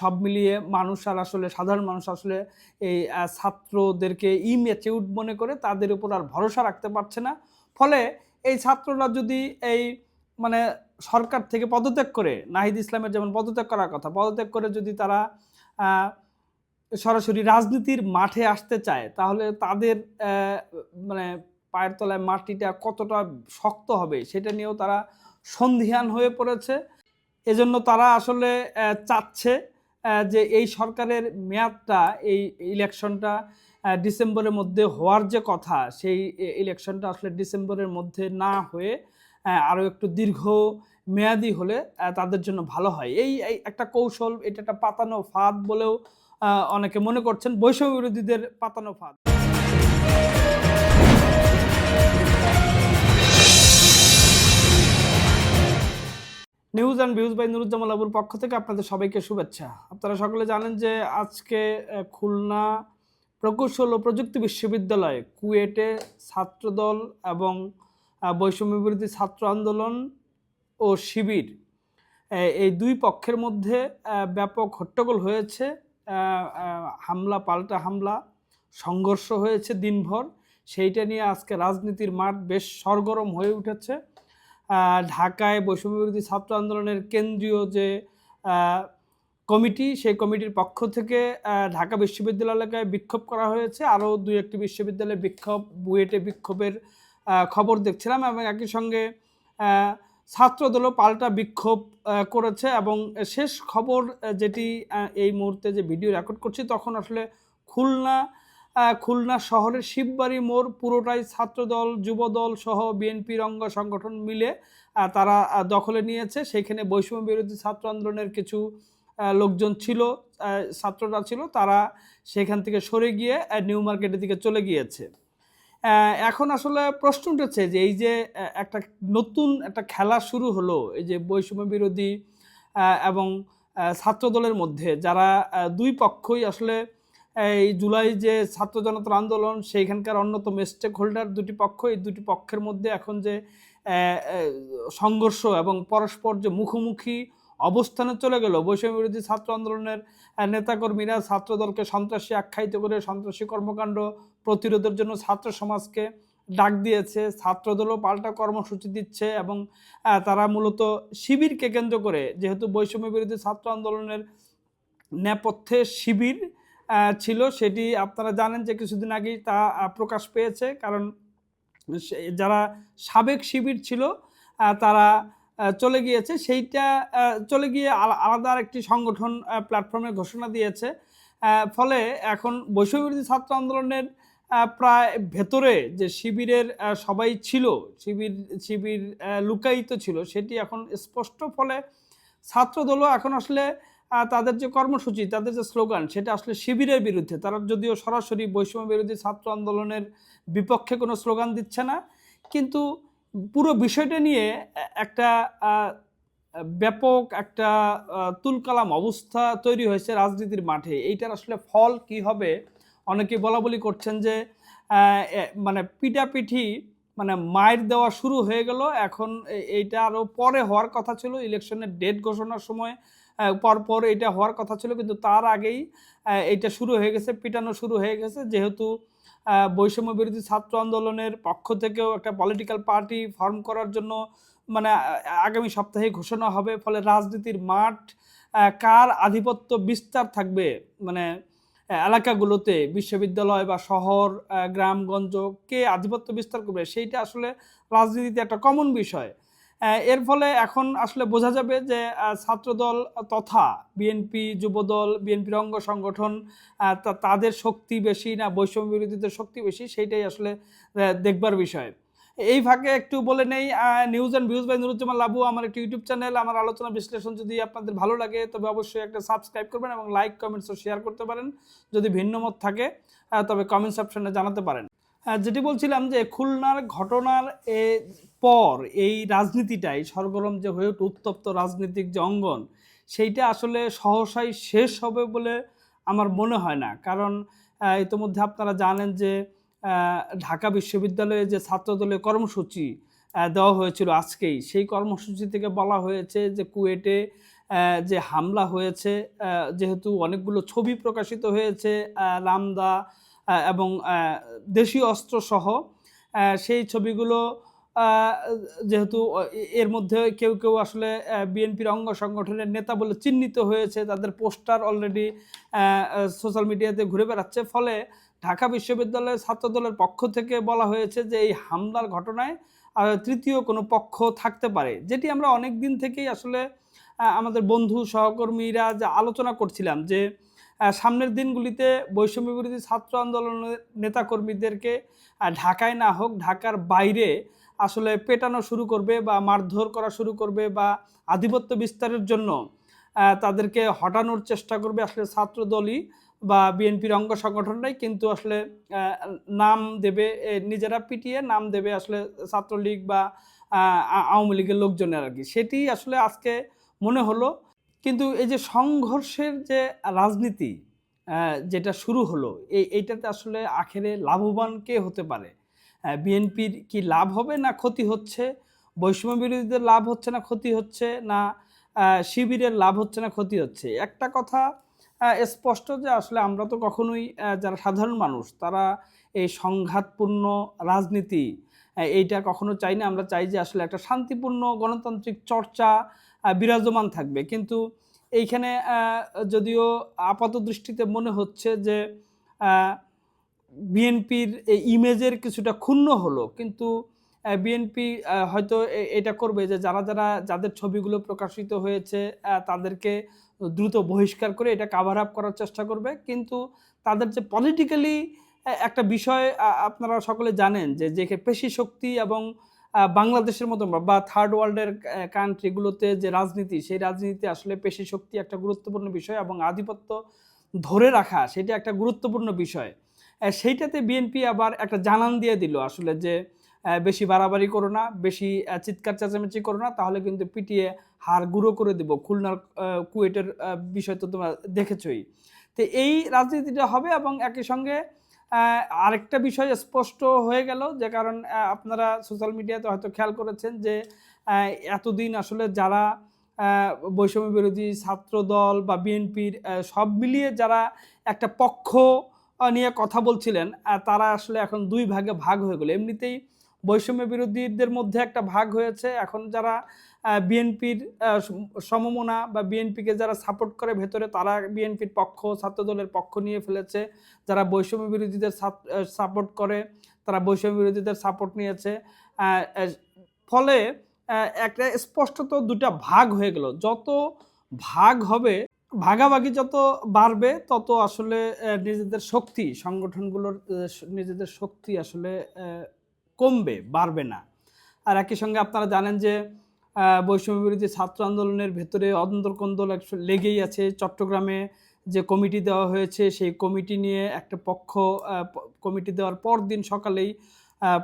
সব মিলিয়ে মানুষ আর আসলে, সাধারণ মানুষ আসলে এই ছাত্রদেরকে ইমেচিউড মনে করে তাদের উপর আর ভরসা রাখতে পারছে না। ফলে এই ছাত্ররা যদি এই মানে সরকার থেকে পদত্যাগ করে, নাহিদ ইসলামের যেমন পদত্যাগ করার কথা, পদত্যাগ করে যদি তারা সরাসরি রাজনীতির মাঠে আসতে চায়, তাহলে তাদের মানে পায়ের তলায় মাটিটা কতটা শক্ত হবে সেটা নিয়েও তারা সন্ধিহান হয়ে পড়েছে। এজন্য তারা আসলে চাচ্ছে যে এই সরকারের মেয়াদটা, এই ইলেকশনটা ডিসেম্বরের মধ্যে হওয়ার যে কথা, সেই ইলেকশনটা আসলে ডিসেম্বরের মধ্যে না হয়ে আরও একটু দীর্ঘ মেয়াদি হলে তাদের জন্য ভালো হয়। এই একটা কৌশল, এটা একটা পাতানো ফাঁদ বলেও অনেকে মনে করছেন, বৈষম্য বিরোধীদের পাতানো ফাঁদ। News and views by Nuruzzaman আবুর পক্ষ থেকে আপনাদের সবাইকে শুভেচ্ছা। আপনারা সকলে জানেন যে আজকে খুলনা প্রকৌশল ও প্রযুক্তি বিশ্ববিদ্যালয়, কুয়েটে ছাত্রদল এবং বৈষম্য বিরোধী ছাত্র আন্দোলন ও শিবির এই দুই পক্ষের মধ্যে ব্যাপক হট্টগোল হয়েছে। হামলা, পাল্টা হামলা, সংঘর্ষ হয়েছে দিনভর। সেইটা নিয়ে আজকে রাজনীতির মাঠ বেশ সরগরম হয়ে উঠেছে। ঢাকায় বৈষম্য বিরোধী ছাত্র আন্দোলনের কেন্দ্রীয় যে কমিটি, সেই কমিটির পক্ষ থেকে ঢাকা বিশ্ববিদ্যালয় এলাকায় বিক্ষোভ করা হয়েছে। আরও দুই একটি বিশ্ববিদ্যালয়ে বিক্ষোভ, বুয়েটে বিক্ষোভের খবর দেখছিলাম এবং একই সঙ্গে ছাত্রদলও পাল্টা বিক্ষোভ করেছে এবং শেষ খবর যেটি এই মুহূর্তে যে ভিডিও রেকর্ড করছি, তখন আসলে খুলনা খুলনা শহরের শিববাড়ি মোড় পুরোটাই ছাত্রদল, যুবদল সহ বিএনপির অঙ্গ সংগঠন মিলে তারা দখলে নিয়েছে। সেইখানে বৈষম্য বিরোধী ছাত্র আন্দোলনের কিছু লোকজন ছিল ছাত্ররা ছিল, তারা সেখান থেকে সরে গিয়ে নিউ মার্কেটের দিকে চলে গিয়েছে। এখন আসলে প্রশ্ন উঠেছে যে এই যে একটা নতুন একটা খেলা শুরু হলো, এই যে বৈষম্য বিরোধী এবং ছাত্রদলের মধ্যে, যারা দুই পক্ষই আসলে এই জুলাই যে ছাত্র জনতার আন্দোলন, সেইখানকার অন্যতম স্টেক হোল্ডার দুটি পক্ষ, এই দুটি পক্ষের মধ্যে এখন যে সংঘর্ষ এবং পরস্পর যে মুখোমুখি অবস্থানে চলে গেল, বৈষম্য বিরোধী ছাত্র আন্দোলনের নেতাকর্মীরা ছাত্রদলকে সন্ত্রাসী আখ্যায়িত করে, সন্ত্রাসী কর্মকাণ্ড প্রতিরোধের জন্য ছাত্র সমাজকে ডাক দিয়েছে। ছাত্রদলও পাল্টা কর্মসূচি দিচ্ছে এবং তারা মূলত শিবিরকে কেন্দ্র করে, যেহেতু বৈষম্য বিরোধী ছাত্র আন্দোলনের নেপথ্যে শিবির ছিল, সেটি আপনারা জানেন যে কিছুদিন আগেই তা প্রকাশ পেয়েছে। কারণ যারা সাবেক শিবির ছিল তারা চলে গিয়েছে। সেইটা চলে গিয়ে আলা- আলাদা একটি সংগঠন প্ল্যাটফর্মে ঘোষণা দিয়েছে। ফলে এখন বৈষম্যবিরোধী ছাত্র আন্দোলনের প্রায় ভেতরে যে শিবিরের সবাই ছিল, শিবির শিবির লুকায়িত ছিল, সেটি এখন স্পষ্ট। ফলে ছাত্রদলও এখন আসলে তাদের যে কর্মসূচি, তাদের যে স্লোগান, সেটা আসলে শিবিরের বিরুদ্ধে। তারা যদিও সরাসরি বৈষম্য বিরোধী ছাত্র আন্দোলনের বিপক্ষে কোনো স্লোগান দিচ্ছে না, কিন্তু পুরো বিষয়টা নিয়ে একটা ব্যাপক একটা তুলকালাম অবস্থা তৈরি হয়েছে রাজনীতির মাঠে। এইটার আসলে ফল কি হবে? অনেকে বলা বলি করছেন যে মানে পিটাপিঠি মানে মায়ের দেওয়া শুরু হয়ে গেল। এখন এইটা আরও পরে হওয়ার কথা ছিল। ইলেকশনের ডেট ঘোষণার সময় আহ, পর পর এটা হওয়ার কথা ছিল কিন্তু তার আগেই এটা শুরু হয়ে গেছে পিটানো শুরু হয়ে গেছে। যেহেতু বৈষম্য বিরোধী ছাত্র আন্দোলনের পক্ষ থেকেও একটা পলিটিক্যাল পার্টি ফর্ম করার জন্য মানে আগামী সপ্তাহে ঘোষণা হবে ফলে রাজনীতির মাঠ কার আধিপত্য বিস্তার থাকবে মানে এলাকাগুলোতে বিশ্ববিদ্যালয় বা শহর গ্রামগঞ্জ কে আধিপত্য বিস্তার করবে সেইটা আসলে রাজনীতিতে একটা কমন বিষয়। এর ফলে এখন আসলে বোঝা যাবে যে ছাত্রদল তথা বিএনপি, যুবদল বিএনপির অঙ্গ সংগঠন তাদের শক্তি বেশি না, বৈষম্য বিরোধীদের শক্তি বেশি, সেইটাই আসলে দেখবার বিষয়। এই ফাঁকে একটু বলে নেই news and views by Nuruzzaman Labu, আমার একটি ইউটিউব চ্যানেল, আমার আলোচনা বিশ্লেষণ যদি আপনাদের ভালো লাগে, তবে অবশ্যই একটা সাবস্ক্রাইব করবেন এবং লাইক কমেন্টস ও শেয়ার করতে পারেন, যদি ভিন্ন মত থাকে তবে কমেন্ট অপশনে জানাতে পারেন। যেটি বলছিলাম যে খুলনার ঘটনার পর এই রাজনীতিটাই, সরগরম যে হয়ে ওঠে উত্তপ্ত রাজনৈতিক যে অঙ্গন, সেইটা আসলে সহসাই শেষ হবে বলে আমার মনে হয় না। কারণ ইতোমধ্যে আপনারা জানেন যে ঢাকা বিশ্ববিদ্যালয়ে যে ছাত্রদলের কর্মসূচি দেওয়া হয়েছিল আজকেই, সেই কর্মসূচি থেকে বলা হয়েছে যে কুয়েটে যে হামলা হয়েছে যেহেতু অনেকগুলো ছবি প্রকাশিত হয়েছে রামদা এবং দেশীয় অস্ত্র সহ সেই ছবিগুলো যেহেতু এর মধ্যে কেউ কেউ আসলে বিএনপির অঙ্গ সংগঠনের নেতা বলে চিহ্নিত হয়েছে, তাদের পোস্টার অলরেডি সোশ্যাল মিডিয়াতে ঘুরে বেড়াচ্ছে। ফলে ঢাকা বিশ্ববিদ্যালয়ের ছাত্রদলের পক্ষ থেকে বলা হয়েছে যে, এই হামলার ঘটনায় তৃতীয় কোনো পক্ষ থাকতে পারে। যেটি আমরা অনেক দিন থেকেই আসলে আমাদের বন্ধু সহকর্মীরা যা আলোচনা করছিলাম যে সামনের দিনগুলিতে বৈষম্য বিরোধী ছাত্র আন্দোলনের নেতাকর্মীদেরকে ঢাকায় না হোক, ঢাকার বাইরে আসলে পেটানো শুরু করবে বা মারধর করা শুরু করবে বা আধিপত্য বিস্তারের জন্য তাদেরকে হটানোর চেষ্টা করবে আসলে ছাত্রদলই বা বিএনপির অঙ্গ সংগঠনটাই কিন্তু আসলে নাম দেবে নিজেরা পিটিয়ে নাম দেবে আসলে ছাত্রলীগ বা আওয়ামী লীগের লোকজনের আর কি সেটি আসলে আজকে মনে হলো কিন্তু এই যে সংঘর্ষের যে রাজনীতি যেটা শুরু হলো, এই, এইটাতে আসলে আখেরে লাভবান কে হতে পারে? বিএনপির কি লাভ হবে না ক্ষতি হচ্ছে? বৈষম্য বিরোধীদের লাভ হচ্ছে না ক্ষতি হচ্ছে? না শিবিরের লাভ হচ্ছে না ক্ষতি হচ্ছে? একটা কথা স্পষ্ট যে আসলে আমরা তো কখনোই যারা সাধারণ মানুষ, তারা এই সংঘাতপূর্ণ রাজনীতি এইটা কখনো চাই না আমরা চাই যে আসলে একটা শান্তিপূর্ণ গণতান্ত্রিক চর্চা বিরাজমান থাকবে। কিন্তু এইখানে যদিও আপাত দৃষ্টিতে মনে হচ্ছে যে বিএনপির এই ইমেজের কিছুটা ক্ষুণ্ণ হলো, কিন্তু বিএনপি হয়তো এটা করবে যে যারা যারা যাদের ছবিগুলো প্রকাশিত হয়েছে তাদেরকে দ্রুত বহিষ্কার করে এটা কাভার আপ করার চেষ্টা করবে। কিন্তু তাদের যে পলিটিক্যালি একটা বিষয় আপনারা সকলে জানেন যে যে পেশি শক্তি এবং বাংলাদেশের মতো বা থার্ড ওয়ার্ল্ডের কান্ট্রিগুলোতে যে রাজনীতি, সেই রাজনীতিতে আসলে পেশি শক্তি একটা গুরুত্বপূর্ণ বিষয় এবং আধিপত্য ধরে রাখা সেটা একটা গুরুত্বপূর্ণ বিষয়। সেইটাতে বিএনপি আবার একটা জানান দিয়ে দিল আসলে যে বেশি বাড়াবাড়ি করো না, বেশি চিৎকার চেঁচামেচি করো না, তাহলে কিন্তু পিটিয়ে হার গুঁড়ো করে দিব। খুলনার কুয়েটের বিষয় তো তোমরা দেখেছই। তো এই রাজনীতিটা হবে এবং একই সঙ্গে আরেকটা বিষয় স্পষ্ট হয়ে গেল, যে কারণ আপনারা সোশ্যাল মিডিয়াতে হয়তো খেয়াল করেছেন যে এতদিন আসলে যারা বৈষম্য বিরোধী ছাত্র দল বা বিএনপির সব মিলিয়ে যারা একটা পক্ষ নিয়ে কথা বলছিলেন তারা আসলে এখন দুই ভাগে ভাগ হয়ে গেল। এমনিতেই বৈষম্য বিরোধীদের মধ্যে একটা ভাগ হয়েছে। এখন যারা বিএনপির সমমনা বা বিএনপিকে যারা সাপোর্ট করে ভেতরে, তারা বিএনপির পক্ষ, ছাত্রদলের পক্ষ নিয়ে ফেলেছে। যারা বৈষম্য বিরোধীদের সাপোর্ট করে, তারা বৈষম্য বিরোধীদের সাপোর্ট নিয়েছে। ফলে একটা স্পষ্টত দুটা ভাগ হয়ে গেল। যত ভাগ হবে, ভাগাভাগি যত বাড়বে, তত আসলে নিজেদের শক্তি, সংগঠনগুলোর নিজেদের শক্তি আসলে কমবে, বাড়বে না। আর একই সঙ্গে আপনারা জানেন যে বৈষম্য বিরোধী ছাত্র আন্দোলনের ভেতরে অন্দর কন্দল একশো লেগেই আছে। চট্টগ্রামে যে কমিটি দেওয়া হয়েছে, সেই কমিটি নিয়ে একটা পক্ষ কমিটি দেওয়ার পর দিন সকালেই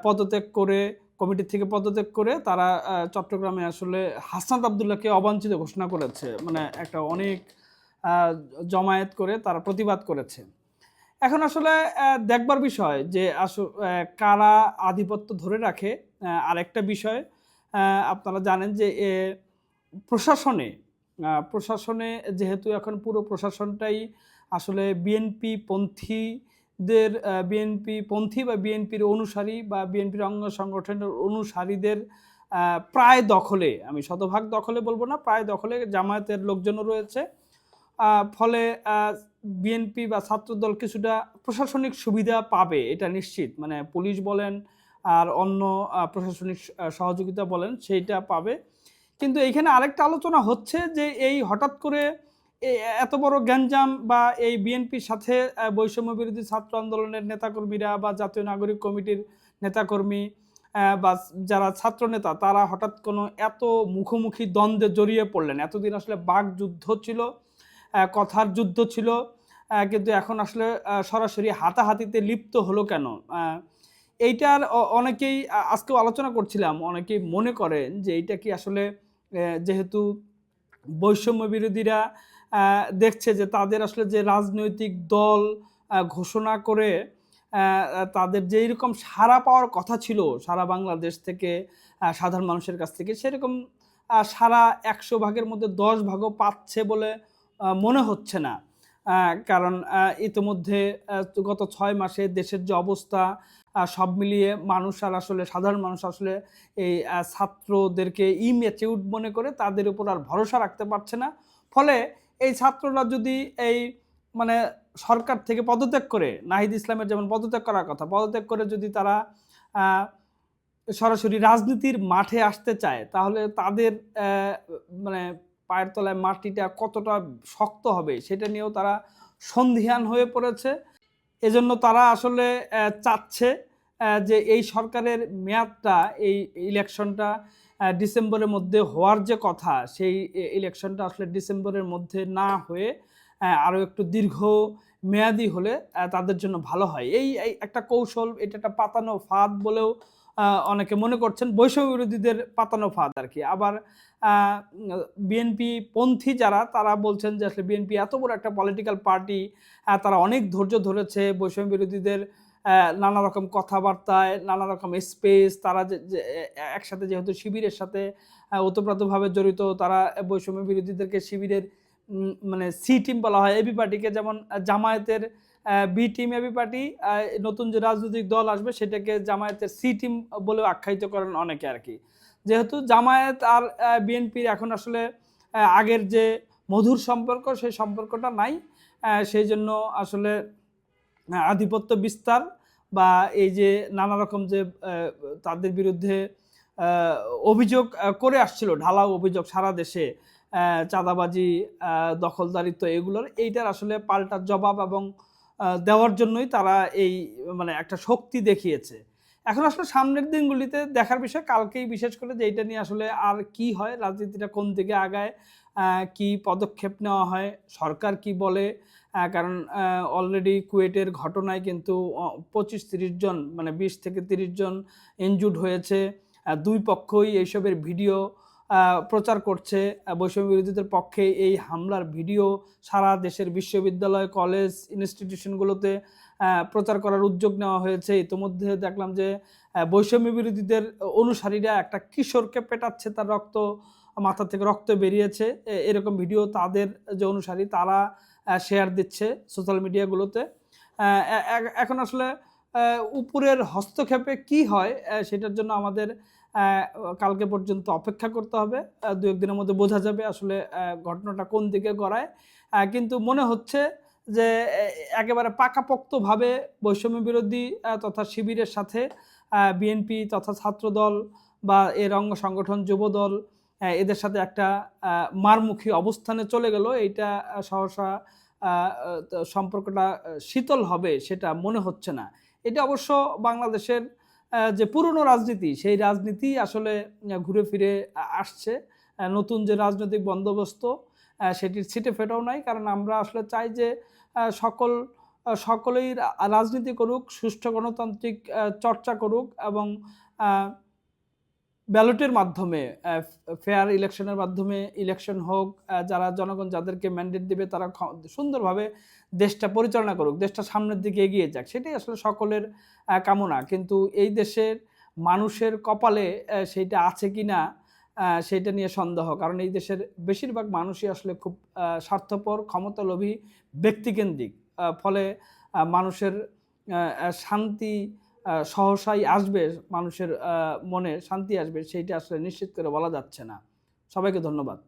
পদত্যাগ করে, কমিটি থেকে পদত্যাগ করে তারা চট্টগ্রামে আসলে হাসনাত আবদুল্লাহকে অবাঞ্ছিত ঘোষণা করেছে। মানে একটা অনেক জমায়েত করে তারা প্রতিবাদ করেছে। এখন আসলে দেখবার বিষয় যে আস- কারা আধিপত্য ধরে রাখে আরেকটা বিষয় আপনারা জানেন যে প্রশাসনে প্রশাসনে যেহেতু এখন পুরো প্রশাসনটাই আসলে বিএনপি পন্থীদের বিএনপি পন্থী বা বিএনপির অনুসারী বা বিএনপির অঙ্গ সংগঠনের অনুসারীদের প্রায় দখলে, আমি শতভাগ দখলে বলব না, প্রায় দখলে জামায়াতের লোকজনও রয়েছে। ফলে বিএনপি বা ছাত্রদল কিছুটা প্রশাসনিক সুবিধা পাবে, এটা নিশ্চিত। মানে পুলিশ বলেন আর অন্য প্রশাসনিক সহযোগিতা বলেন, সেইটা পাবে। কিন্তু এইখানে আরেকটা আলোচনা হচ্ছে যে এই হঠাৎ করে এত বড় গ্যাঞ্জাম বা এই বিএনপির সাথে বৈষম্য বিরোধী ছাত্র আন্দোলনের নেতাকর্মীরা বা জাতীয় নাগরিক কমিটির নেতাকর্মী বা যারা ছাত্র নেতা তারা হঠাৎ কোনো এত মুখোমুখি দ্বন্দ্বে জড়িয়ে পড়লেন। এতদিন আসলে বাক যুদ্ধ ছিল কথার যুদ্ধ ছিল কিন্তু এখন আসলে সরাসরি হাতাহাতিতে লিপ্ত হলো কেন? এইটার অনেকেই আজকেও আলোচনা করছিলাম, অনেকেই মনে করেন যে এইটা কি আসলে যেহেতু বৈষম্য বিরোধীরা দেখছে যে তাদের আসলে যে রাজনৈতিক দল ঘোষণা করে তাদের যেই রকম সারা পাওয়ার কথা ছিল, সারা বাংলাদেশ থেকে সাধারণ মানুষের কাছ থেকে, সেরকম সারা একশো ভাগের মধ্যে দশ ভাগও পাচ্ছে বলে মনে হচ্ছে না। কারণ ইতিমধ্যে গত ছয় মাসে দেশের যে অবস্থা সব মিলিয়ে মানুষ আর আসলে, সাধারণ মানুষ আসলে এই ছাত্রদেরকে ইমেচিউড মনে করে তাদের উপর আর ভরসা রাখতে পারছে না। ফলে এই ছাত্ররা যদি এই মানে সরকার থেকে পদত্যাগ করে, নাহিদ ইসলামের যেমন পদত্যাগ করার কথা, পদত্যাগ করে যদি তারা সরাসরি রাজনীতির মাঠে আসতে চায়, তাহলে তাদের মানে পায়ের তলায় মাটিটা কতটা শক্ত হবে সেটা নিয়েও তারা সন্ধিহান হয়ে পড়েছে। এজন্য তারা আসলে চাচ্ছে যে এই সরকারের মেয়াদটা, এই ইলেকশনটা ডিসেম্বরের মধ্যে হওয়ার যে কথা, সেই ইলেকশনটা আসলে ডিসেম্বরের মধ্যে না হয়ে আরও একটু দীর্ঘ মেয়াদি হলে তাদের জন্য ভালো হয়। এই একটা কৌশল, এটা একটা পাতানো ফাঁদ বলেও অনেকে মনে করছেন বৈষম্য বিরোধীদের পাতানো ফাঁদ আর কি। আবার বিএনপি পন্থী যারা, তারা বলছেন যে আসলে বিএনপি এত বড় একটা পলিটিক্যাল পার্টি তারা অনেক ধৈর্য ধরেছে বৈষম্য বিরোধীদের নানা রকম কথাবার্তায়, নানা রকম স্পেস তারা যে একসাথে যেহেতু শিবিরের সাথে ওতপ্রোতভাবে জড়িত, তারা বৈষম্য বিরোধীদেরকে শিবিরের মানে সি টিম বলা হয় এবি পার্টিকে যেমন জামায়াতের বি টিম এবি পার্টি নতুন যে রাজনৈতিক দল আসবে সেটাকে জামায়াতের সি টিম বলেও আখ্যায়িত করেন অনেকে আর কি। যেহেতু জামায়াত আর বিএনপির এখন আসলে আগের যে মধুর সম্পর্ক, সেই সম্পর্কটা নাই। সেই জন্য আসলে আধিপত্য বিস্তার বা এই যে নানা রকম যে তাদের বিরুদ্ধে অভিযোগ করে আসছিল, ঢালাও অভিযোগ সারা দেশে চাঁদাবাজি দখলদারিত্ব এগুলোর, এইটার আসলে পাল্টা জবাব এবং দেওয়ার জন্যই তারা এই মানে একটা শক্তি দেখিয়েছে। এখন আসলে সামনের দিনগুলিতে দেখার বিষয়, কালকেই বিশেষ করে যে এইটা নিয়ে আসলে আর কি হয়, রাজনীতিটা কোন দিকে আগায় কি পদক্ষেপ নেওয়া হয়, সরকার কি বলে কারণ অলরেডি কুয়েটের ঘটনায় কিন্তু পঁচিশ তিরিশ জন মানে বিশ থেকে তিরিশ জন ইনজুড হয়েছে। দুই পক্ষই এইসবের ভিডিও প্রচার করছে বৈষম্য বিরোধীদের পক্ষে এই হামলার ভিডিও সারা দেশের বিশ্ববিদ্যালয়, কলেজ, ইনস্টিটিউশনগুলোতে প্রচার করার উদ্যোগ নেওয়া হয়েছে। ইতিমধ্যে দেখলাম যে বৈষম্য বিরোধীদের অনুসারীরা একটা কিশোরকে পেটাচ্ছে, তার রক্ত, মাথা থেকে রক্ত বেরিয়েছে। এরকম ভিডিও তাদের যে অনুসারী, তারা শেয়ার দিচ্ছে সোশ্যাল মিডিয়াগুলোতে এখন আসলে উপরের হস্তক্ষেপে কি হয় সেটার জন্য আমাদের কালকে পর্যন্ত অপেক্ষা করতে হবে। দু একদিনের মধ্যে বোঝা যাবে আসলে ঘটনাটা কোন দিকে গড়ায়। কিন্তু মনে হচ্ছে যে একেবারে পাকাপোক্তভাবে বৈষম্য বিরোধী তথা শিবিরের সাথে বিএনপি তথা ছাত্রদল বা এর অঙ্গ সংগঠন যুবদল এদের সাথে একটা মারমুখী অবস্থানে চলে গেল। এইটা সহসা সম্পর্কটা শীতল হবে সেটা মনে হচ্ছে না। এটা অবশ্য বাংলাদেশের যে পুরনো রাজনীতি, সেই রাজনীতি আসলে ঘুরে ফিরে আসছে। নতুন যে রাজনৈতিক বন্দোবস্ত সেটির ছিটে ফেটাও নাই। কারণ আমরা আসলে চাই যে সকল সকলেই রাজনীতি করুক, সুষ্ঠু গণতান্ত্রিক চর্চা করুক এবং ব্যালটের মাধ্যমে ফেয়ার ইলেকশনের মাধ্যমে ইলেকশন হোক যারা জনগণ যাদেরকে ম্যান্ডেট দেবে তারা সুন্দরভাবে দেশটা পরিচালনা করুক, দেশটা সামনের দিকে এগিয়ে যাক, সেটাই আসলে সকলের কামনা। কিন্তু এই দেশের মানুষের কপালে সেইটা আছে কি না সেইটা নিয়ে সন্দেহ, কারণ এই দেশের বেশিরভাগ মানুষই আসলে খুব স্বার্থপর, ক্ষমতালোভী, ব্যক্তিকেন্দ্রিক। ফলে মানুষের শান্তি সহসাই আসবে, মানুষের মনে শান্তি আসবে, সেইটা আসলে নিশ্চিত করে বলা যাচ্ছে না। সবাইকে ধন্যবাদ।